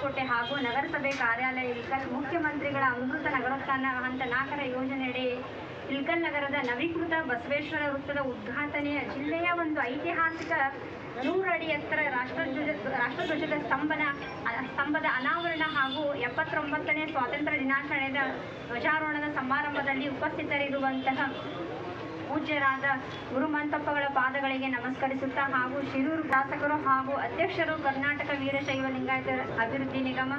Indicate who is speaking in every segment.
Speaker 1: ಕೋಟೆ ಹಾಗೂ ನಗರಸಭೆ ಕಾರ್ಯಾಲಯ ಇಲ್ಕಲ್ ಮುಖ್ಯಮಂತ್ರಿಗಳ ಅಮೃತ ನಗರೋತ್ಥಾನ ಹಂತ ನಾಲ್ಕರ ಯೋಜನೆಯಡಿ ಇಲ್ಕಲ್ ನಗರದ ನವೀಕೃತ ಬಸವೇಶ್ವರ ವೃತ್ತದ ಉದ್ಘಾಟನೆಯ ಜಿಲ್ಲೆಯ ಒಂದು ಐತಿಹಾಸಿಕ ನೂರು ಅಡಿ ಎತ್ತರ ರಾಷ್ಟ್ರಧ್ವಜ, ರಾಷ್ಟ್ರಧ್ವಜದ ಸ್ತಂಭನ ಸ್ತಂಭದ ಅನಾವರಣ ಹಾಗೂ ಎಪ್ಪತ್ತೊಂಬತ್ತನೇ ಸ್ವಾತಂತ್ರ್ಯ ದಿನಾಚರಣೆಯ ಧ್ವಜಾರೋಹಣದ ಸಮಾರಂಭದಲ್ಲಿ ಉಪಸ್ಥಿತರಿರುವಂತಹ ಪೂಜ್ಯರಾದ ಗುರುಮಂತಪ್ಪಗಳ ಪಾದಗಳಿಗೆ ನಮಸ್ಕರಿಸುತ್ತಾ ಹಾಗೂ ಶಿರೂರು ಶಾಸಕರು ಹಾಗೂ ಅಧ್ಯಕ್ಷರು ಕರ್ನಾಟಕ ವೀರಶೈವ ಲಿಂಗಾಯತ ಅಭಿವೃದ್ಧಿ ನಿಗಮ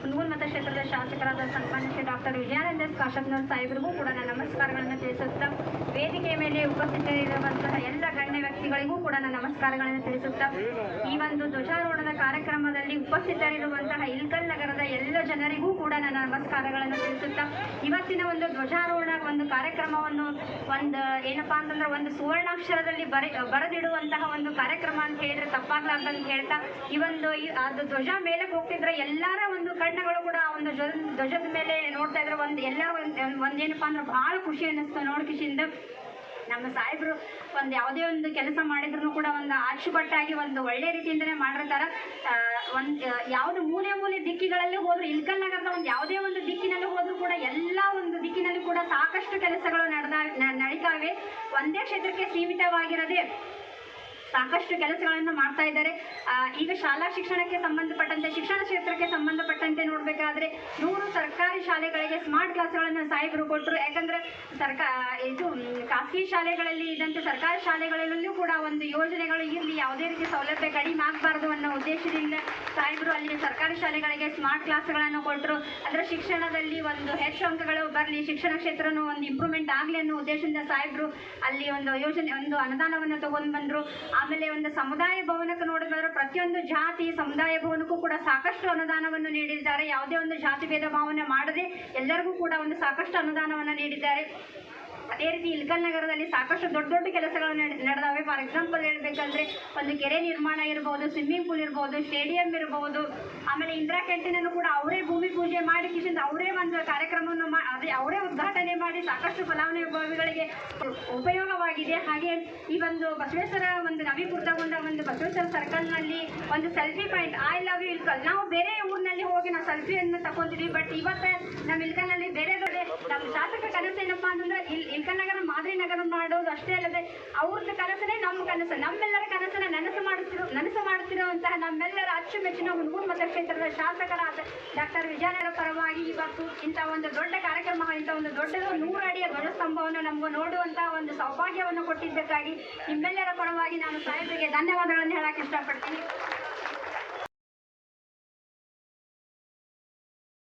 Speaker 1: ಕುಂದೂರು ಮತಕ್ಷೇತ್ರದ ಶಾಸಕರಾದ ಸನ್ಮಾನ್ಯ ಡಾಕ್ಟರ್ ವಿಜಯಾನಂದ ಎಸ್ ಕಾಶಪ್ಪನವ್ರ ಸಾಹೇಬರಿಗೂ ಕೂಡ ನನ್ನ ನಮಸ್ಕಾರಗಳನ್ನು ತಿಳಿಸುತ್ತಾ ವೇದಿಕೆಯ ಮೇಲೆ ಉಪಸ್ಥಿತರಿರುವಂತಹ ಎಲ್ಲ ಗಣ್ಯ ವ್ಯಕ್ತಿಗಳಿಗೂ ಕೂಡ ನನ್ನ ನಮಸ್ಕಾರಗಳನ್ನು ತಿಳಿಸುತ್ತಾ, ಈ ಒಂದು ಧ್ವಜಾರೋಹಣದ ಕಾರ್ಯಕ್ರಮದಲ್ಲಿ ಉಪಸ್ಥಿತರಿರುವಂತಹ ಇಲ್ಕಲ್ ನಗರದ ಎಲ್ಲ ಜನರಿಗೂ ಕೂಡ ನನ್ನ ನಮಸ್ಕಾರಗಳನ್ನು ತಿಳಿಸುತ್ತಾ, ಇವತ್ತಿನ ಒಂದು ಧ್ವಜಾರೋಹಣ ಒಂದು ಕಾರ್ಯಕ್ರಮವನ್ನು ಒಂದು ಏನಪ್ಪಾ ಅಂತಂದ್ರೆ ಒಂದು ಸುವರ್ಣಾಕ್ಷರದಲ್ಲಿ ಬರೆ, ಬರೆದಿಡುವಂತಹ ಒಂದು ಕಾರ್ಯಕ್ರಮ ಅಂತ ಹೇಳಿದ್ರೆ ತಪ್ಪಾಗ್ಲಾರ್ದಂತ ಹೇಳ್ತಾ, ಈ ಒಂದು ಅದು ಧ್ವಜ ಮೇಲೆ ಹೋಗ್ತಿದ್ರೆ ಎಲ್ಲರ ಒಂದು ಕಣ್ಣುಗಳು ಕೂಡ ಒಂದು ಧ್ವಜದ ಮೇಲೆ ನೋಡ್ತಾ ಇದ್ರೆ ಒಂದು ಎಲ್ಲ ಒಂದು ಒಂದೇನಪ್ಪಾ ಅಂದ್ರೆ ಬಹಳ ಖುಷಿ ಅನ್ನಿಸ್ತು ನೋಡಿ ಖುಷಿಯಿಂದ ನಮ್ಮ ಸಾಹೇಬರು ಒಂದು ಯಾವುದೇ ಒಂದು ಕೆಲಸ ಮಾಡಿದ್ರು ಕೂಡ ಒಂದು ಅಚ್ಚುಕಟ್ಟಾಗಿ ಒಂದು ಒಳ್ಳೆ ರೀತಿಯಿಂದನೇ ಮಾಡಿರ್ತಾರೆ. ಒಂದು, ಯಾವುದು ಮೂಲೆ ಮೂಲೆ ದಿಕ್ಕಿಗಳಲ್ಲಿ ಹೋದ್ರು ಇಲ್ಕಲ್ ನಗರದ ಒಂದು ಯಾವುದೇ ಒಂದು ದಿಕ್ಕಿನಲ್ಲಿ ಹೋದ್ರು ಕೂಡ ಎಲ್ಲ ಒಂದು ದಿಕ್ಕಿನಲ್ಲಿ ಕೂಡ ಸಾಕಷ್ಟು ಕೆಲಸಗಳು ನಡೆದ ನಡೀತಾವೆ. ಒಂದೇ ಕ್ಷೇತ್ರಕ್ಕೆ ಸೀಮಿತವಾಗಿರದೆ ಸಾಕಷ್ಟು ಕೆಲಸಗಳನ್ನು ಮಾಡ್ತಾ ಇದ್ದಾರೆ. ಈಗ ಶಾಲಾ ಶಿಕ್ಷಣಕ್ಕೆ ಸಂಬಂಧಪಟ್ಟಂತೆ, ಶಿಕ್ಷಣ ಕ್ಷೇತ್ರಕ್ಕೆ ಸಂಬಂಧಪಟ್ಟಂತೆ ನೋಡಬೇಕಾದ್ರೆ ನೂರು ಸರ್ಕಾರಿ ಶಾಲೆಗಳಿಗೆ ಸ್ಮಾರ್ಟ್ ಕ್ಲಾಸ್ಗಳನ್ನು ಸಾಹೇಬರು ಕೊಟ್ಟರು. ಯಾಕಂದ್ರೆ ಸರ್ಕಾರ ಇದು ಖಾಸಗಿ ಶಾಲೆಗಳಲ್ಲಿ ಇದ್ದಂತೆ ಸರ್ಕಾರಿ ಶಾಲೆಗಳಲ್ಲೂ ಕೂಡ ಒಂದು ಯೋಜನೆಗಳು ಇರಲಿ, ಯಾವುದೇ ರೀತಿ ಸೌಲಭ್ಯ ಕಡಿಮೆ ಆಗಬಾರ್ದು ಅನ್ನೋ ಉದ್ದೇಶದಿಂದ ಸಾಹೇಬರು ಅಲ್ಲಿ ಸರ್ಕಾರಿ ಶಾಲೆಗಳಿಗೆ ಸ್ಮಾರ್ಟ್ ಕ್ಲಾಸ್ಗಳನ್ನು ಕೊಟ್ಟರು ಅದರ ಶಿಕ್ಷಣದಲ್ಲಿ ಒಂದು ಹೆಚ್ಚು ಅಂಕಗಳು ಬರಲಿ, ಶಿಕ್ಷಣ ಕ್ಷೇತ್ರನೂ ಒಂದು ಇಂಪ್ರೂವ್ಮೆಂಟ್ ಆಗಲಿ ಅನ್ನೋ ಉದ್ದೇಶದಿಂದ ಸಾಹೇಬರು ಅಲ್ಲಿ ಒಂದು ಯೋಜನೆ, ಒಂದು ಅನುದಾನವನ್ನು ತಗೊಂಡು ಬಂದರು. ಆಮೇಲೆ ಒಂದು ಸಮುದಾಯ ಭವನಕ್ಕೆ ನೋಡಿದ್ರೆ ಪ್ರತಿಯೊಂದು ಜಾತಿ, ಸಮುದಾಯ ಭವನಕ್ಕೂ ಕೂಡ ಸಾಕಷ್ಟು ಅನುದಾನವನ್ನು ನೀಡಿದ್ದಾರೆ. ಯಾವುದೇ ಒಂದು ಜಾತಿ ಭೇದ ಭಾವನೆ ಮಾಡದೆ ಎಲ್ಲರಿಗೂ ಕೂಡ ಒಂದು ಸಾಕಷ್ಟು ಅನುದಾನವನ್ನು ನೀಡಿದ್ದಾರೆ. ಅದೇ ರೀತಿ ಇಲ್ಕಲ್ ನಗರದಲ್ಲಿ ಸಾಕಷ್ಟು ದೊಡ್ಡ ದೊಡ್ಡ ಕೆಲಸಗಳು ನಡೆ- ನಡೆದಾವೆ. ಫಾರ್ ಎಕ್ಸಾಂಪಲ್ ಹೇಳಬೇಕಂದ್ರೆ ಒಂದು ಕೆರೆ ನಿರ್ಮಾಣ ಇರಬಹುದು ಸ್ವಿಮ್ಮಿಂಗ್ ಪೂಲ್ ಇರಬಹುದು ಸ್ಟೇಡಿಯಂ ಇರಬಹುದು ಆಮೇಲೆ ಇಂದಿರಾ ಕ್ಯಾಂಟೀನನ್ನು ಕೂಡ ಅವರೇ ಭೂಮಿ ಪೂಜೆ ಮಾಡಿ, ಕಿಶನ್ ಅವರೇ ಒಂದು ಕಾರ್ಯಕ್ರಮವನ್ನು ಅದೇ ಅವರೇ ಉದ್ಘಾಟನೆ ಮಾಡಿ ಸಾಕಷ್ಟು ಫಲಾನುಭವಿಗಳಿಗೆ ಉಪಯೋಗವಾಗಿದೆ. ಹಾಗೆ ಈ ಒಂದು ಬಸವೇಶ್ವರ ಒಂದು ನವೀಕೃತಗೊಂಡ ಬಸವೇಶ್ವರ ಸರ್ಕಲ್ನಲ್ಲಿ ಒಂದು selfie point I love you Ilkal ನಾವು ಬೇರೆ ಊರಿನಲ್ಲಿ ಹೋಗಿ ನಾವು ಸೆಲ್ಫಿಯನ್ನು ತಗೊಂತೀವಿ ಬಟ್ ಇವತ್ತು ನಮ್ಮ ಇಲ್ಕಲ್ನಲ್ಲಿ ಬೇರೆ ಬೇರೆ ನಮ್ಮ ಶಾಸಕ ಕನಸು ಏನಪ್ಪ ಅಂತಂದ್ರೆ, ಇಲ್ ಇಲ್ಕಲ್ ನಗರ ಮಾದರಿ ನಗರ ಮಾಡೋದು ಅಷ್ಟೇ ಅಲ್ಲದೆ ಅವ್ರದ್ದು ಕನಸನೇ ನಮ್ಮ ಕನಸು, ನಮ್ಮೆಲ್ಲರ ಕನಸನ್ನ ನನಸು ಮಾಡುತ್ತಿರೋ ನನಸು ಮಾಡುತ್ತಿರುವಂತಹ ನಮ್ಮೆಲ್ಲರ ಅಚ್ಚುಮೆಚ್ಚಿನ ಹುಣಗೂರು ಮತಕ್ಷೇತ್ರದ ಶಾಸಕರಾದ ಡಾಕ್ಟರ್ ವಿಜಯನಗರ ಪರವಾಗಿ ಇವತ್ತು ಇಂಥ ಒಂದು ದೊಡ್ಡ ಕಾರ್ಯಕ್ರಮ, ಇಂಥ ಒಂದು ದೊಡ್ಡದು ನೂರು ಅಡಿಯ ಧ್ವಜಸ್ತಂಭವನ್ನು ನಮಗೂ ನೋಡುವಂತಹ ಒಂದು ಸೌಭಾಗ್ಯವನ್ನು ಕೊಟ್ಟಿದ್ದಕ್ಕಾಗಿ ನಿಮ್ಮೆಲ್ಲರ ಪರವಾಗಿ ನಾನು ಸಾಹೇಬರಿಗೆ ಧನ್ಯವಾದಗಳನ್ನು ಹೇಳಕ್ಕೆ ಇಷ್ಟಪಡ್ತೀನಿ.